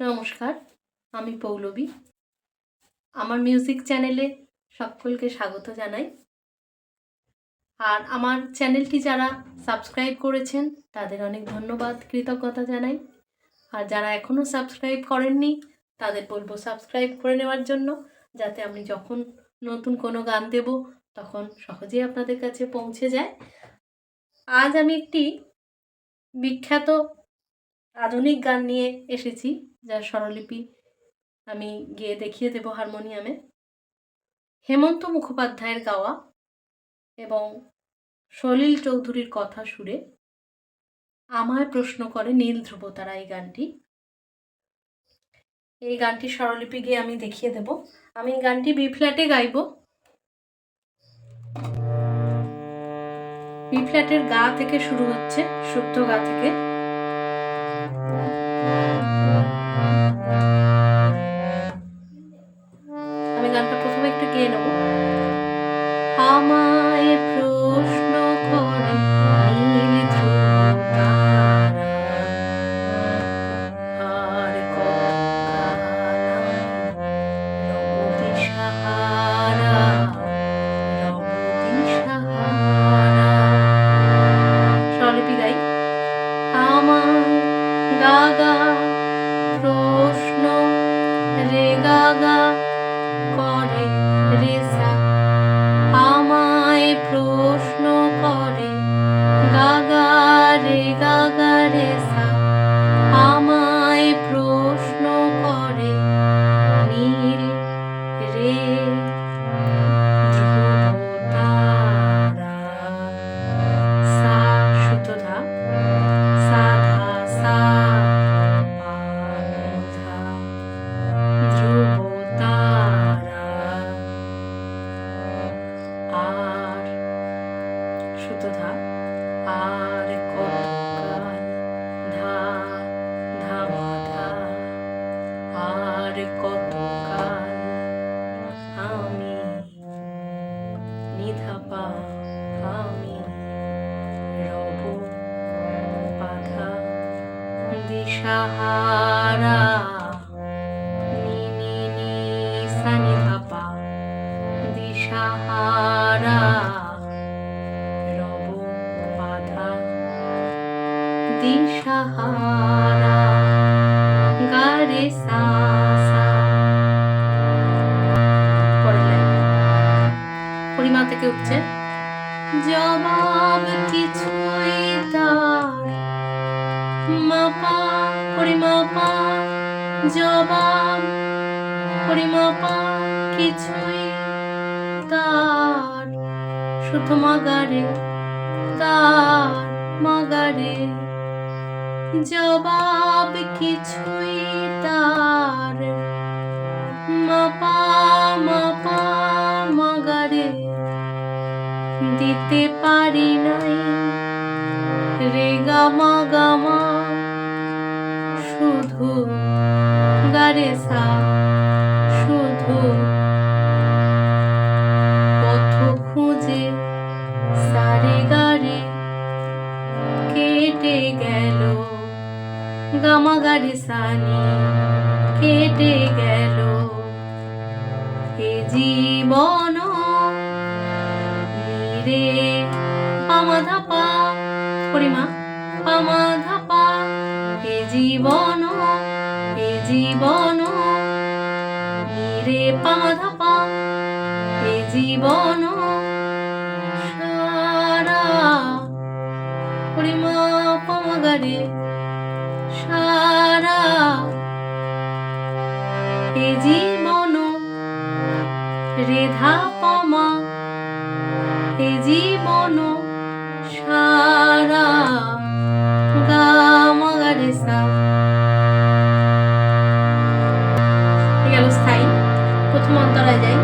নমস্কার, আমি পৌলবী। আমার মিউজিক চ্যানেলে সকলকে স্বাগত জানাই। আর আমার চ্যানেলটি যারা সাবস্ক্রাইব করেছেন, তাদের অনেক ধন্যবাদ, কৃতজ্ঞতা জানাই। আর যারা এখনও সাবস্ক্রাইব করেননি, তাদের বলব সাবস্ক্রাইব করে নেওয়ার জন্য, যাতে আমি যখন নতুন কোনো গান দেব, তখন সহজেই আপনাদের কাছে পৌঁছে যায়। আজ আমি একটি বিখ্যাত আধুনিক গান নিয়ে এসেছি যার স্বরলিপি আমি গিয়ে দেখিয়ে দেব হারমোনিয়ামে। হেমন্ত মুখোপাধ্যায়ের গাওয়া এবং সলিল চৌধুরীর কথা সুরে আমায় প্রশ্ন করে নীল ধ্রুব তারা এই গানটি। এই গানটি স্বরলিপি গিয়ে আমি দেখিয়ে দেব। আমি গানটি বি ফ্ল্যাটে গাইব। বি ফ্ল্যাটের গা থেকে শুরু হচ্ছে, শুদ্ধ গা থেকে। আর সুতোধা আর কতকাল ধা ধা আর কতকাল আমি নিধাপা আমি রব বাধা দিশাহারা। জবাব পরিমাপা কিছুই তার। শুধু মাগারে তার মাগারে। জবাব কিছুই তার। মাপা সারে গারে কেটে গেল। গামা গারে সানি কেটে গেল। এ জীবন রে পামাধা পা পরিমা পামাধা পা এ জীবন এ জীবন রে পামাধা রেধা পামা এ জীবন সারা গামাগারে সা গেল স্থায়ী প্রথম অন্তরায় যাই।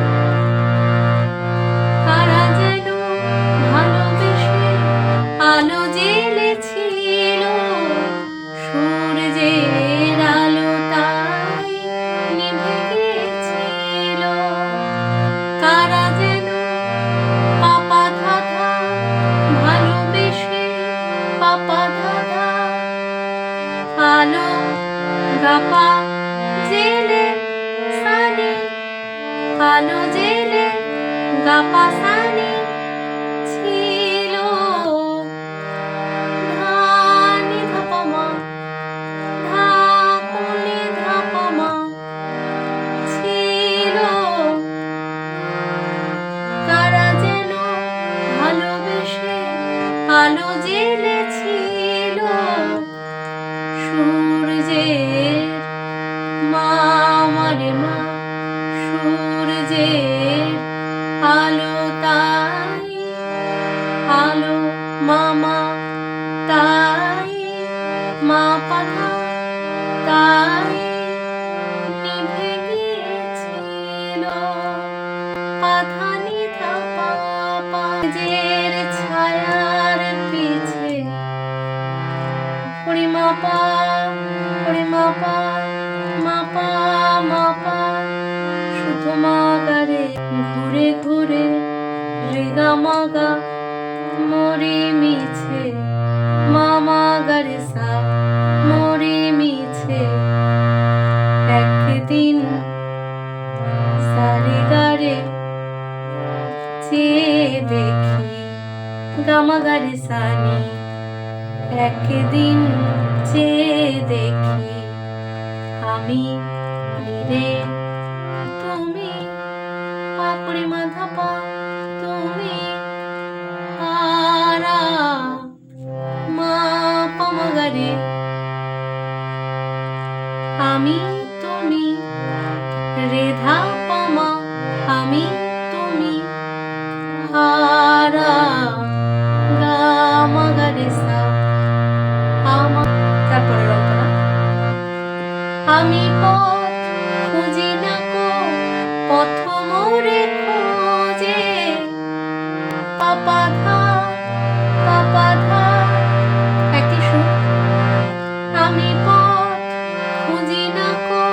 রেগা মাগা, মরি মিছে। মামা গারে সা মরি মিছে। একদিন সারি গারে চেয়ে দেখি গামা গারে সানি একদিন চেয়ে দেখি আমি রে আমি পথ খুঁজি না কো, পথ মোরে খোঁজে। পাপাধা পাপাধা একই আমি পথ খুঁজি না কো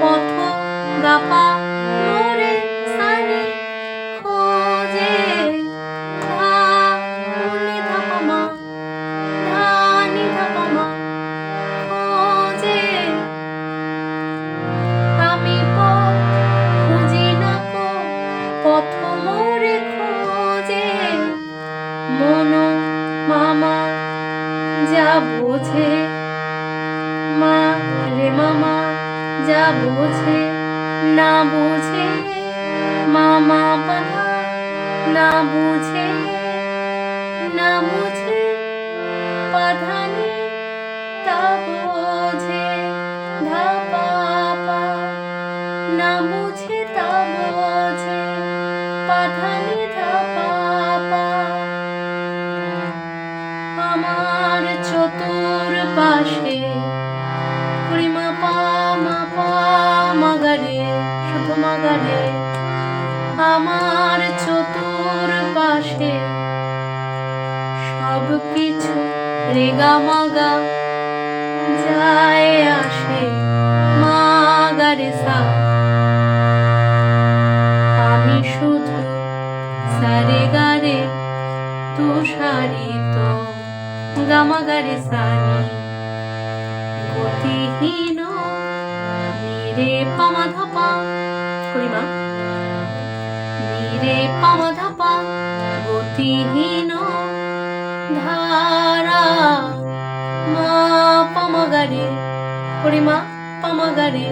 পথ গাপা বুঝে মামা বাধা না বুঝে না বুঝে সব কিছু রেগা মাগা যায় আসে মাগারে সা। আমি শুধু সারে গারে তুষারিত গামাগারে সানি গতিহীন নিরে পামা ধাপা করিমা নিরে পামা পামাগারে পামা পামাগারে।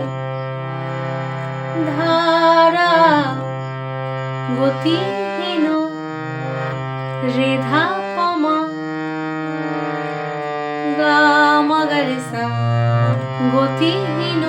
ধারা গতিহীন রেধা পমা। গামাগারে সা গতিহীন